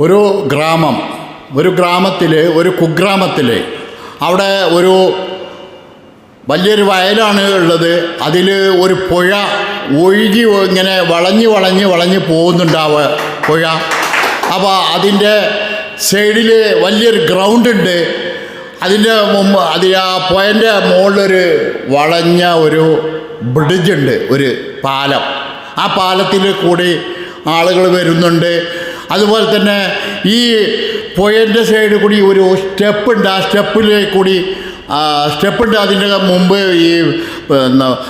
ഒരു ഗ്രാമം ഒരു ഗ്രാമത്തിൽ ഒരു കുഗ്രാമത്തിൽ അവിടെ ഒരു വലിയൊരു വയലാണ് ഉള്ളത്. അതിൽ ഒരു പുഴ ഒഴുകി ഇങ്ങനെ വളഞ്ഞ് വളഞ്ഞ് വളഞ്ഞ് പോകുന്നുണ്ട് ആ പുഴ. അപ്പോൾ അതിന്റെ സൈഡിൽ വലിയൊരു ഗ്രൗണ്ട് ഉണ്ട്. അതിന്റെ മുമ്പ് അത് ആ പുഴന്റെ മുകളിലൊരു വളഞ്ഞ ഒരു ബ്രിഡ്ജ് ഉണ്ട് ഒരു പാലം. ആ പാലത്തിൽ കൂടി ആളുകൾ വരുന്നുണ്ട്. അതുപോലെ തന്നെ ഈ പുഴന്റെ സൈഡിൽ കൂടി ഒരു സ്റ്റെപ്പ് ഉണ്ട്. ആ സ്റ്റെപ്പിലേക്ക് കൂടി സ്റ്റെപ്പുണ്ട് അതിന്റെ മുമ്പ് ഈ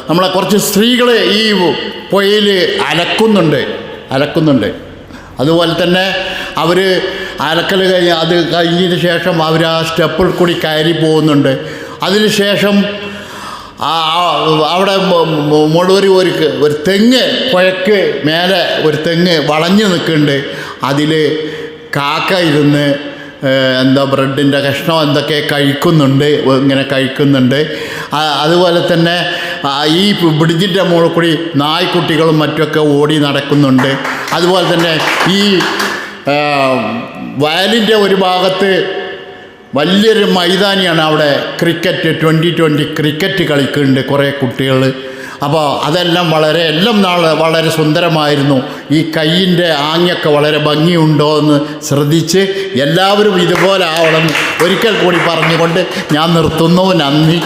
നമ്മളെ കുറച്ച് സ്ത്രീകളെ ഈ പുഴയിൽ അലക്കുന്നുണ്ട്. അലക്കുന്നുണ്ട്. അതുപോലെ തന്നെ അവർ അലക്കൽ കഴിഞ്ഞ് അത് കഴിഞ്ഞതിന് ശേഷം അവർ ആ സ്റ്റെപ്പിൽ കൂടി കയറി പോകുന്നുണ്ട്. അതിന് ശേഷം അവിടെ മുഴുവൻ ഒരു ഒരു തെങ്ങ് പുഴക്ക് മേലെ ഒരു തെങ്ങ് വളഞ്ഞു നിൽക്കുന്നുണ്ട്. അതിൽ കാക്ക ഇരുന്ന് എന്താ ബ്രെഡിന്റെ കഷ്ണം എന്തൊക്കെ കഴിക്കുന്നുണ്ട് ഇങ്ങനെ കഴിക്കുന്നുണ്ട്. അതുപോലെ തന്നെ ഈ ബ്രിഡ്ജിന്റെ മുകളിൽ കൂടി നായ്ക്കുട്ടികളും മറ്റുമൊക്കെ ഓടി നടക്കുന്നുണ്ട്. അതുപോലെ തന്നെ ഈ വയലിന്റെ ഒരു ഭാഗത്ത് വലിയൊരു മൈതാനിയാണ് അവിടെ ക്രിക്കറ്റ് ട്വന്റി ട്വന്റി ക്രിക്കറ്റ് കളിക്കുന്നുണ്ട് കുറേ കുട്ടികൾ അപ്പോൾ അതെല്ലാം വളരെ എല്ലാം നാളെ വളരെ സുന്ദരമായിരുന്നു. ഈ കൈയിന്റെ ആങ്ങൊക്കെ വളരെ ഭംഗിയുണ്ടോ എന്ന് ശ്രദ്ധിച്ച് എല്ലാവരും ഇതുപോലെ ആവണം. ഒരിക്കൽ കൂടി പറഞ്ഞുകൊണ്ട് ഞാൻ നിർത്തുന്നു. നന്ദി.